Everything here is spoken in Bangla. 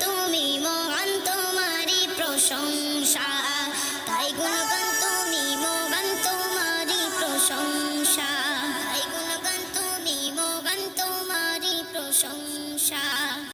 তুমি মহান তোমারি প্রশংসা। তাই গুণগান তুমি মহান তোমারি প্রশংসা। তাই গুণগান তুমি মহান তোমারি প্রশংসা।